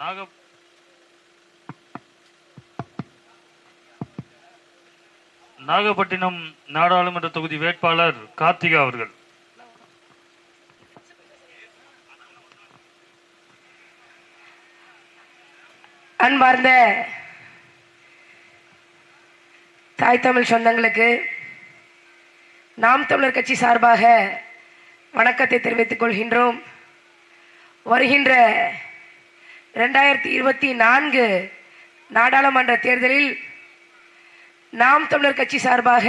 நாக நாகப்பட்டினம் நாடாளுமன்ற தொகுதி வேட்பாளர் கார்த்திகா அவர்கள். அன்பார்ந்த தாய் தமிழ் சொந்தங்களுக்கு நாம் தமிழர் கட்சி சார்பாக வணக்கத்தை தெரிவித்துக் கொள்கின்றோம். வருகின்ற ரெண்டாயிரத்தி இருபத்தி நான்கு நாடாளுமன்ற தேர்தலில் நாம் தமிழர் கட்சி சார்பாக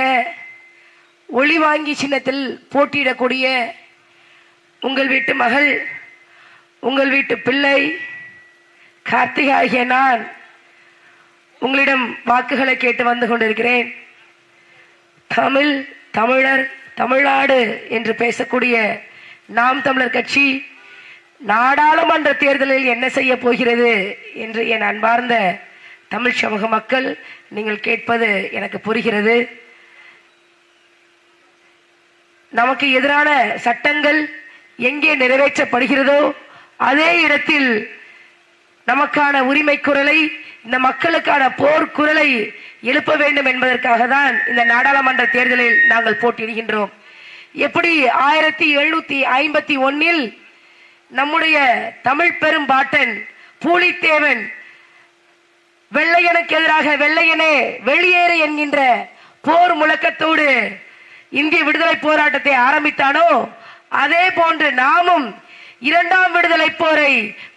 ஒளிவாங்கி சின்னத்தில் போட்டியிடக்கூடிய உங்கள் வீட்டு மகள் உங்கள் வீட்டு பிள்ளை கார்த்திகை ஆகிய நான் உங்களிடம் வாக்குகளை கேட்டு வந்து கொண்டிருக்கிறேன். தமிழ் தமிழர் தமிழ்நாடு என்று பேசக்கூடிய நாம் தமிழர் கட்சி நாடாளுமன்ற தேர்தலில் என்ன செய்ய போகிறது என்று என் அன்பார்ந்த தமிழ் சமூக மக்கள் நீங்கள் கேட்பது எனக்கு புரிகிறது. நமக்கு எதிரான சட்டங்கள் எங்கே நிறைவேற்றப்படுகிறதோ அதே இடத்தில் நமக்கான உரிமை குரலை இந்த மக்களுக்கான போர் குரலை எழுப்ப வேண்டும் என்பதற்காக தான் இந்த நாடாளுமன்ற தேர்தலில் நாங்கள் போட்டியிடுகின்றோம். எப்படி ஆயிரத்தி எழுநூத்தி ஐம்பத்தி ஒன்னில் நம்முடைய தமிழ் பெரும்பாட்டன் பூலித்தேவன் வெள்ளையனுக்கு எதிராக வெள்ளையனே வெளியேறு என்கின்ற போர் முழக்கத்தோடு இந்திய விடுதலை போராட்டத்தை ஆரம்பித்தானோ அதே போன்று நாமும் இரண்டாம் விடுதலை போரை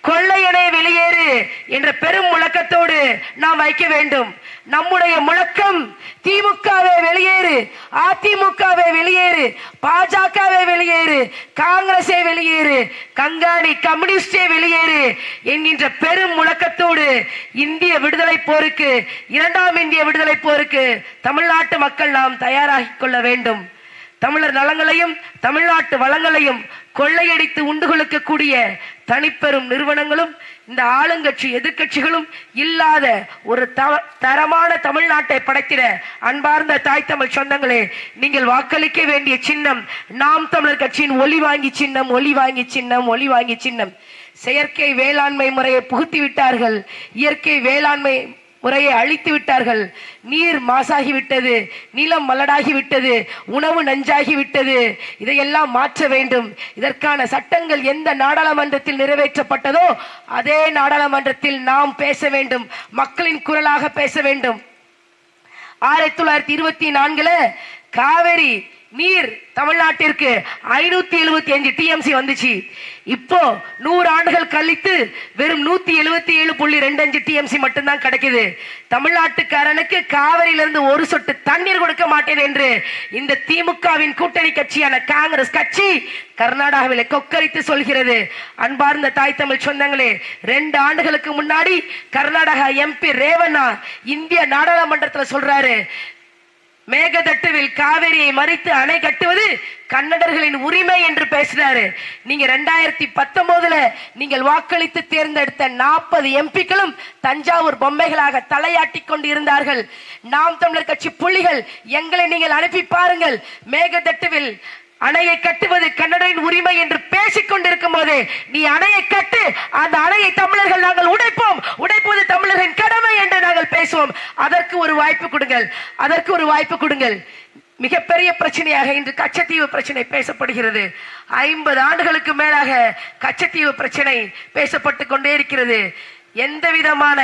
கொள்ளையனே வெளியேறு என்ற பெரும் முழக்கத்தோடு நாம் வைக்க வேண்டும். நம்முடைய முழக்கம் திமுகவே வெளியேறு அதிமுகவே வெளியேறு பாஜகவே வெளியேறு காங்கிரசே வெளியேறு கங்காணி கம்யூனிஸ்டே வெளியேறு என்கின்ற பெரும் முழக்கத்தோடு இந்திய விடுதலை போருக்கு இரண்டாம் இந்திய விடுதலை போருக்கு தமிழ்நாட்டு மக்கள் நாம் தயாராகிக் கொள்ள வேண்டும். தமிழர் நலங்களையும் தமிழ்நாட்டு வளங்களையும் கொள்ளையடித்து உண்டு கொள்ளக்கூடிய தனிப்பெரும் நிறுவனங்களும் இந்த ஆளுங்கட்சி எதிர்க்கட்சிகளும் இல்லாத ஒரு தரமான தமிழ்நாட்டை படைத்திட அன்பார்ந்த தாய் தமிழ் சொந்தங்களே நீங்கள் வாக்களிக்க வேண்டிய சின்னம் நாம் தமிழர் கட்சியின் ஒலி வாங்கி சின்னம் ஒலி வாங்கி சின்னம் ஒலி வாங்கி சின்னம். செயற்கை வேளாண்மை முறையை புகுத்தி விட்டார்கள். இயற்கை வேளாண்மை முறையை அழித்து விட்டார்கள். நீர் மாசாகி விட்டது நிலம் மலடாகி விட்டது உணவு நஞ்சாகி விட்டது இதையெல்லாம் மாற்ற வேண்டும். இதற்கான சட்டங்கள் எந்த நாடாளுமன்றத்தில் நிறைவேற்றப்பட்டதோ அதே நாடாளுமன்றத்தில் நாம் பேச வேண்டும். மக்களின் குரலாக பேச வேண்டும். ஆயிரத்தி தொள்ளாயிரத்தி இருபத்தி நான்குல காவேரி நீர் தமிழ்நாட்டிற்கு ஐநூத்தி எழுபத்தி அஞ்சு டிஎம்சி வந்துச்சு. இப்போ நூறு ஆண்டுகள் கழித்து வெறும் நூத்தி எழுபத்தி ஏழு புள்ளி ரெண்டு அஞ்சு டிஎம்சி மட்டும்தான் கிடைக்குது. தமிழ்நாட்டுக்காரனுக்கு காவிரியிலிருந்து ஒரு சொட்டு தண்ணீர் கொடுக்க மாட்டேன் என்று இந்த திமுகவின் கூட்டணி கட்சியான காங்கிரஸ் கட்சி கர்நாடகாவில் கொக்கரித்து சொல்கிறது. அன்பார்ந்த தாய் தமிழ் சொந்தங்களே ரெண்டு ஆண்டுகளுக்கு முன்னாடி கர்நாடகா எம்பி ரேவண்ணா இந்திய நாடாளுமன்றத்தில் சொல்றாரு மேகத காவேரியை மறித்து அணை கட்டுவது கன்னடர்களின் உரிமை என்று பேசினாரு. நீங்க ரெண்டாயிரத்தி பத்தொன்பதுல நீங்கள் வாக்களித்து தேர்ந்தெடுத்த நாற்பது எம்பிக்களும் தஞ்சாவூர் பொம்மைகளாக தலையாட்டி கொண்டு இருந்தார்கள் நாம் தமிழர் கட்சி புள்ளிகள் எங்களை நீங்கள் அனுப்பி பாருங்கள். மேகதட்டுவில் அணையை கட்டுவது கன்னடரின் உரிமை என்று பேசிக் கொண்டிருக்கும் போது நீ அணையை கட்டு அந்த அணையை தமிழர்கள் நாங்கள் உடைப்போம். உடைப்பது தமிழரின் கடமை என்று நாங்கள் பேசுவோம். அதற்கு ஒரு வாய்ப்பு கொடுங்கள். அதற்கு ஒரு வாய்ப்பு கொடுங்கள். மிகப்பெரிய பிரச்சனையாக இன்று கச்சத்தீவு பிரச்சனை பேசப்படுகிறது. ஐம்பது ஆண்டுகளுக்கு மேலாக கச்சத்தீவு பிரச்சனை பேசப்பட்டு கொண்டே இருக்கிறது. எந்த விதமான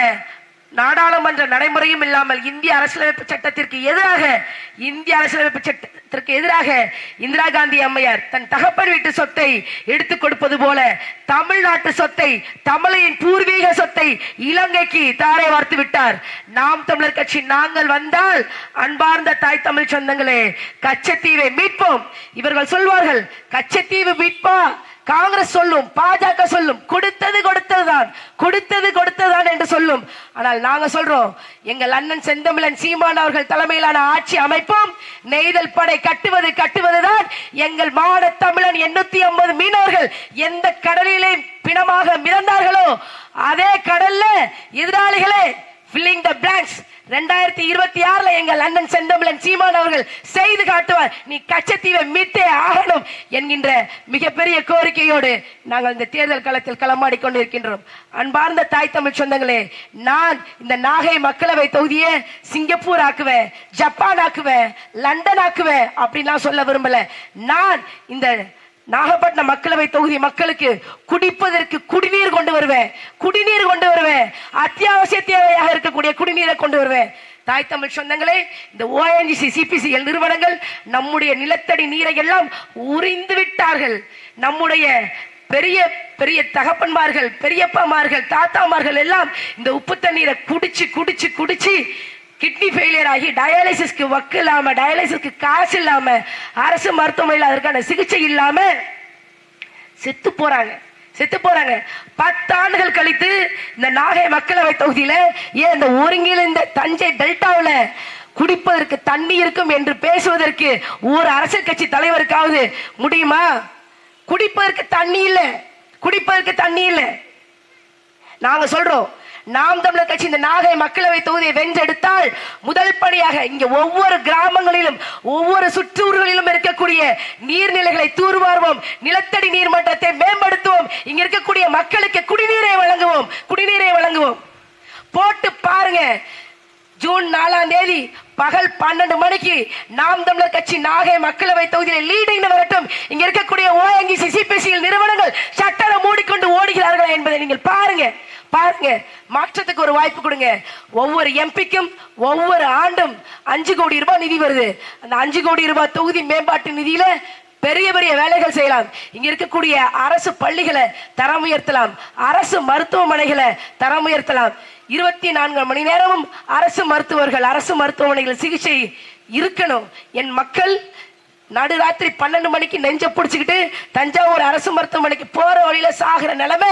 நாடாளுமன்ற நடைமுறையும் இல்லாமல் இந்திய அரசியலமைப்பு சட்டத்திற்கு எதிராக இந்திய அரசியலமைப்பு சட்டத்திற்கு எதிராக இந்திரா காந்தி அம்மையார் தன் தகப்பன் வீட்டு சொத்தை எடுத்துக் கொடுப்பது போல தமிழ்நாட்டு சொத்தை தமிழின் பூர்வீக சொத்தை இலங்கைக்கு தாரை வார்த்து விட்டார். நாம் தமிழர் கட்சி நாங்கள் வந்தால் அன்பார்ந்த தாய் தமிழ் சொந்தங்களே கச்சத்தீவை மீட்போம். இவர்கள் சொல்வார்கள் கச்சத்தீவு மீட்பா? காங்கிரஸ் சொல்லும் பாஜக சொல்லும் கொடுத்தது கொடுத்ததுதான் கொடுத்தது கொடுத்ததுதான் என்று சொல்லும். ஆனால் நாங்க சொல்றோம் எங்கள் அண்ணன் செந்தமிழன் சீமான் அவர்கள் தலைமையிலான ஆட்சி அமைப்போம். நெய்தல் படை கட்டுவது கட்டுவதுதான். எங்கள் மாட தமிழன் எண்ணூத்தி ஐம்பது மீனவர்கள் எந்த கடலிலே பிணமாக மிதந்தார்களோ அதே கடல்ல எதிராளிகளே filling the blanks. ரெண்டாயிரத்தி இருபத்தி ஆறுல எங்கள் அண்ணன் செந்தமிழன் சீமான் அவர்கள் செய்து காட்டுவார். நீ கச்சத்தீவை மீட்டே ஆகணும் என்கின்ற மிகப்பெரிய கோரிக்கையோடு நாங்கள் இந்த தேர்தல் களத்தில் களமாடி கொண்டிருக்கின்றோம். அன்பார்ந்த தாய் தமிழ் சொந்தங்களே நான் இந்த நாகை மக்களவை தொகுதியை சிங்கப்பூர் ஆக்குவேன் ஜப்பான் ஆக்குவேன் லண்டன் ஆக்குவேன் அப்படின்லாம் சொல்ல விரும்பல. நான் இந்த நாகப்பட்டினம் மக்களவை தொகுதி மக்களுக்கு குடிப்பதற்கு குடிநீர் கொண்டு வருவேன். குடிநீர் கொண்டு வருவேன். அத்தியாவசிய தேவையாக இருக்கக்கூடிய குடிநீரை கொண்டு வருவேன். தாய் தமிழ் சொந்தங்களே இந்த ஓஎன்ஜிசி சிபிசிஎல் நிறுவனங்கள் நம்முடைய நிலத்தடி நீரை எல்லாம் உறிந்து விட்டார்கள். நம்முடைய பெரிய பெரிய தகப்பன்மார்கள் பெரியப்பாமார்கள் தாத்தாமார்கள் எல்லாம் இந்த உப்பு தண்ணீரை குடிச்சு குடிச்சு குடிச்சு கிட்னி ஃபெயிலியர் ஆகி டயாலிசிஸ்க்கு ஒர்க் இல்லாம டயாலிசிஸ்க்கு காசு இல்லாம அரசு மருத்துவமனையில் அதற்கான சிகிச்சை இல்லாம செத்து போறாங்க. செத்து போறாங்க. பத்தாண்டுகள் கழித்து இந்த நாகை மக்களவை தொகுதியில ஏன் இந்த ஒருங்கிணைந்த தஞ்சை டெல்டாவில் குடிப்பதற்கு தண்ணி இருக்கும் என்று பேசுவதற்கு ஒரு அரசியல் கட்சி தலைவருக்காவது முடியுமா? குடிப்பதற்கு தண்ணி இல்லை. குடிப்பதற்கு தண்ணி இல்லை. நாங்க சொல்றோம். நாம் தமிழர் கட்சி இந்த நாகை மக்களவை தொகுதியை வென்றெடுத்தால் முதல் படியாக இங்க ஒவ்வொரு கிராமங்களிலும் ஒவ்வொரு சுற்றூர்களிலும் இருக்கக்கூடிய நீர்நிலைகளை தூர்வாருவோம். நிலத்தடி நீர்மட்டத்தை மேம்படுத்துவோம். இங்க இருக்கக்கூடிய மக்களுக்கு குடிநீரை வழங்குவோம். குடிநீரை வழங்குவோம். போட்டு பாருங்க. ஜூன் நாலாம் தேதி பகல் பன்னெண்டு மணிக்கு நாம் தமிழர் கட்சி நாகை மக்களவை தொகுதியில் லீடிங் வரட்டும். இங்க இருக்கக்கூடிய ஓஎங்கி சிசிபிசியில் நிறுவனங்கள் சட்டரை மூடிக்கொண்டு ஓடுகிறார்கள் என்பதை நீங்கள் பாருங்க. பாருங்க மாற்றத்துக்கு ஒரு வாய்ப்பு கொடுங்க. ஒவ்வொரு எம்பிக்கும் ஒவ்வொரு ஆண்டும் அஞ்சு கோடி ரூபாய் நிதி வருது. அந்த அஞ்சு கோடி ரூபாய் தொகுதி மேம்பாட்டு நிதியில பெரிய பெரிய வேலைகள் செய்யலாம். இங்க இருக்கக்கூடிய அரசு பள்ளிகளை தரம் உயர்த்தலாம். அரசு மருத்துவமனைகளை தரம் உயர்த்தலாம். இருபத்தி நான்கு மணி நேரமும் அரசு மருத்துவர்கள் அரசு மருத்துவமனைகள் சிகிச்சை இருக்கணும். என் மக்கள் நடுராத்திரி பன்னெண்டு மணிக்கு நெஞ்ச பிடிச்சிக்கிட்டு தஞ்சாவூர் அரசு மருத்துவமனைக்கு போற வழியில சாகிற நிலைமை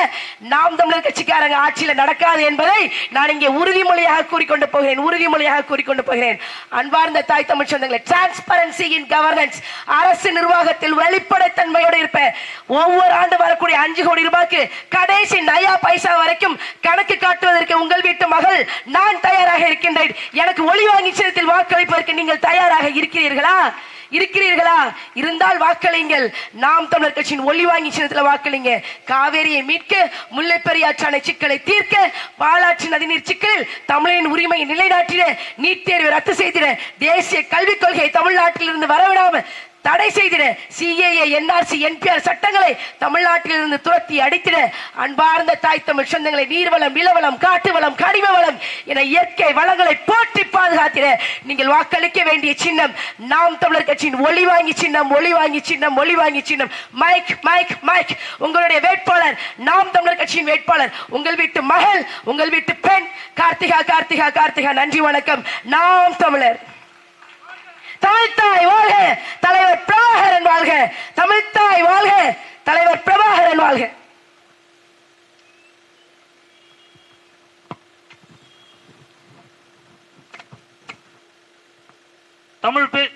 நாம் தமிழர் கட்சிக்காரங்க ஆட்சியில நடக்காது என்பதை நான் இங்கே உறுதிமொழியாக கூறிக்கொண்டு போகிறேன் உறுதிமொழியாக கூறிக்கொண்டு போகிறேன். அன்பார்ந்த தாய் தமிழ் சொந்தங்களை டிரான்ஸ்பரன்சி இன் கவர்னன்ஸ் அரசு நிர்வாகத்தில் வெளிப்படைத்தன்மையோடு இருப்பேன் ஒவ்வொரு ஆண்டு வரக்கூடிய அஞ்சு கோடி ரூபாய்க்கு கடைசி நயா பைசா வரைக்கும் கணக்கு காட்டுவதற்கு உங்கள் வீட்டு மகள் நான் தயாராக இருக்கின்றேன். எனக்கு ஒளி வாங்கி சின்னத்தில் வாக்களிப்பதற்கு நீங்கள் தயாராக இருக்கிறீர்களா? இருக்கிறீர்களா? இருந்தால் வாக்களிங்கள் நாம் தமிழர் கட்சியின் ஒளி வாங்கி சின்னத்தில் வாக்களிங்க. காவேரியை மீட்க முல்லை பெரியாற்றான சிக்கலை தீர்க்க பாலாற்று நதிநீர் சிக்கலில் தமிழின் உரிமையை நிலைநாட்டிட நீட் தேர்வை ரத்து செய்திட தேசிய கல்விக் கொள்கை தமிழ்நாட்டிலிருந்து வரவிடாமல் தடை செய்திட சிஏஏ என்ஆர்சி என்பிஆர் சட்டங்களை தமிழ்நாட்டில் இருந்து துரத்தி அடித்திட அன்பார்ந்த தாய் தமிழ் சொந்தங்களை நீர்வளம் நிலவளம் காட்டு வளம் கனிம வளம் என இயற்கை வளங்களை போற்றி பாதுகாத்திட நீங்கள் வாக்களிக்க வேண்டிய சின்னம் நாம் தமிழர் கட்சியின் ஒளி வாங்கி சின்னம் ஒளி வாங்கி சின்னம் ஒளி வாங்கி சின்னம். மைக் மைக் மைக் உங்களுடைய வேட்பாளர் நாம் தமிழர் கட்சியின் வேட்பாளர் உங்கள் வீட்டு மகள் உங்கள் வீட்டு பெண். கார்த்திகா கார்த்திகா கார்த்திகா நன்றி வணக்கம். நாம் தமிழர். தலைவர் பிரபாகரன் வாழ்க. தமிழ்த்தாய் வாழ்க. தலைவர் பிரபாகரன் வாழ்க. தமிழ் பேர்